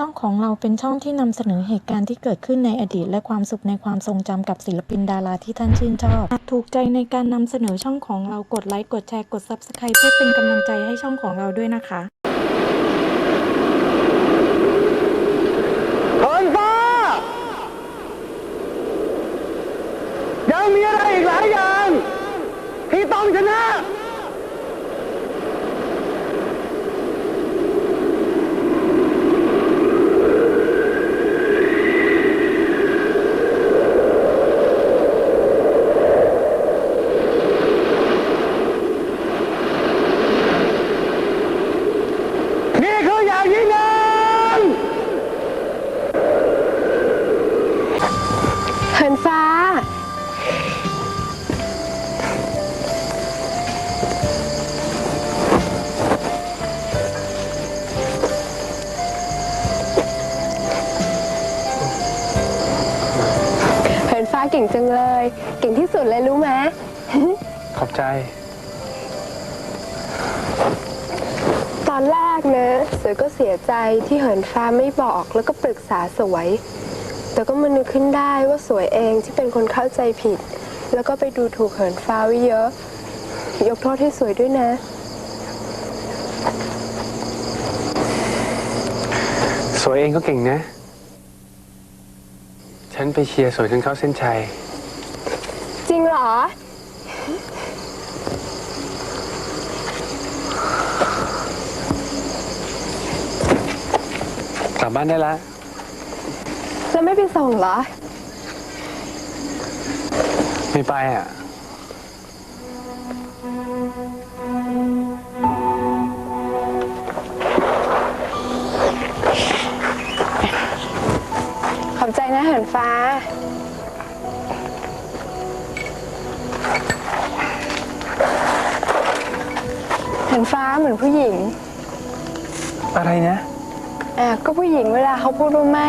ช่องของเราเป็นช่องที่นำเสนอเหตุการณ์ที่เกิดขึ้นในอดีต และความสุขในความทรงจำกับศิลปินดาราที่ท่านชื่นชอบ หากถูกใจในการนำเสนอช่องของเรากดไลค์ กดแชร์ กด Subscribe เพื่อเป็นกำลังใจให้ช่องของเราด้วยนะคะเหินฟ้า ยังมีอะไรอีกหลายอย่าง ที่ต้องชนะ นี่คืออย่างยิ่งใหญ่ เหินฟ้าเหินฟ้าเก่งจังเลย เก่งที่สุดเลยรู้ไหม ขอบใจ ตอนแรกนะ สวยก็เสียใจที่เหินฟ้าไม่บอกแล้วก็ปรึกษาสวย แต่ก็มานึกขึ้นได้ว่าสวยเองที่เป็นคนเข้าใจผิด แล้วก็ไปดูถูกเหินฟ้าไว้เยอะ ยกโทษให้สวยด้วยนะ สวยเองก็เก่งนะ ฉันไปเชียร์สวยจนเข้าเส้นชัย จริงเหรอ กลับบ้านได้แล้ว แล้วไม่ไปส่งเหรอ ไม่ไปอะ ขอบใจนะเหินฟ้า เหินฟ้าเหมือนผู้หญิง อะไรนะ อะก็ผู้หญิงเวลาเขาพูดว่าไม่